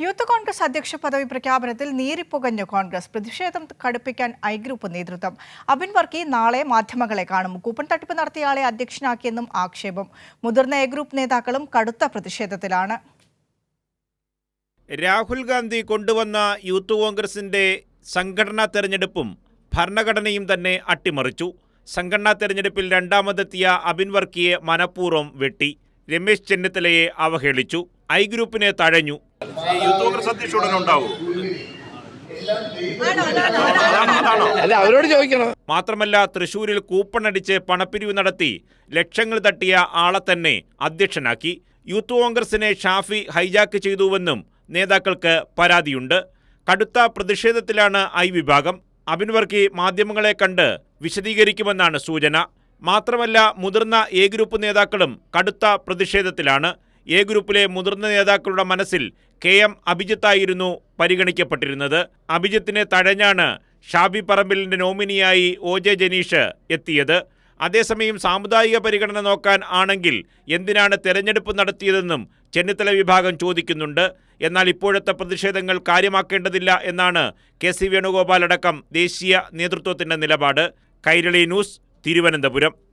Youth Congress അധ്യക്ഷ പദവി പ്രഖ്യാപനത്തിൽ നീരിപ്പുകഞ്ഞു കോൺഗ്രസ് പ്രതിഷേധം കടുപ്പിക്കാൻ ഐ ഗ്രൂപ്പ് നേതൃത്വം. അബിൻ വർക്കി നാളെ മാധ്യമങ്ങളെ കാണും. കൂപ്പൺ തട്ടിപ്പ് നടത്തിയയാളെ അധ്യക്ഷനാക്കിയെന്നും ആക്ഷേപം. മുതിർന്ന എ ഗ്രൂപ്പ് നേതാക്കളും കടുത്ത പ്രതിഷേധത്തിലാണ്. രാഹുൽ ഗാന്ധി കൊണ്ടുവന്ന യൂത്ത് കോൺഗ്രസിന്റെ സംഘടനാ തെരഞ്ഞെടുപ്പും ഭരണഘടനയും തന്നെ അട്ടിമറിച്ചു. സംഘടനാ തെരഞ്ഞെടുപ്പിൽ രണ്ടാമതെത്തിയ അബിൻ വർക്കിയെ മനഃപൂർവം വെട്ടി. രമേശ് ചെന്നിത്തലയെ അവഹേളിച്ചു. ഐ ഗ്രൂപ്പിനെ തഴഞ്ഞു. യൂത്ത് കോൺഗ്രസ് ഉണ്ടാവും. അല്ല അവരോട് ചോദിക്കണം. മാത്രമല്ല തൃശൂരിൽ കൂപ്പൺ അടിച്ച് പണപ്പിരിവ് നടത്തി ലക്ഷങ്ങൾ തട്ടിയ ആളെ തന്നെ അധ്യക്ഷനാക്കി. യൂത്ത് കോൺഗ്രസിനെ ഷാഫി ഹൈജാക്ക് ചെയ്തുവെന്നും നേതാക്കൾക്ക് പരാതിയുണ്ട്. കടുത്ത പ്രതിഷേധത്തിലാണ് ഐ വിഭാഗം. അബിൻ വർക്കി മാധ്യമങ്ങളെ കണ്ട് വിശദീകരിക്കുമെന്നാണ് സൂചന. മാത്രമല്ല മുതിർന്ന എ ഗ്രൂപ്പ് നേതാക്കളും കടുത്ത പ്രതിഷേധത്തിലാണ്. എ ഗ്രൂപ്പിലെ മുതിർന്ന നേതാക്കളുടെ മനസ്സിൽ കെ എം അഭിജിത്തായിരുന്നു പരിഗണിക്കപ്പെട്ടിരുന്നത്. അഭിജിത്തിനെ തഴഞ്ഞാണ് ഷാബി പറമ്പിലിന്റെ നോമിനിയായി ഒ ജെ ജനീഷ് എത്തിയത്. അതേസമയം സാമുദായിക പരിഗണന നോക്കാൻ ആണെങ്കിൽ എന്തിനാണ് തെരഞ്ഞെടുപ്പ് നടത്തിയതെന്നും ചെന്നിത്തല വിഭാഗം ചോദിക്കുന്നുണ്ട്. എന്നാൽ ഇപ്പോഴത്തെ പ്രതിഷേധങ്ങൾ കാര്യമാക്കേണ്ടതില്ല എന്നാണ് കെ സി വേണുഗോപാൽ അടക്കം ദേശീയ നേതൃത്വത്തിന്റെ നിലപാട്. കൈരളി ന്യൂസ് തിരുവനന്തപുരം.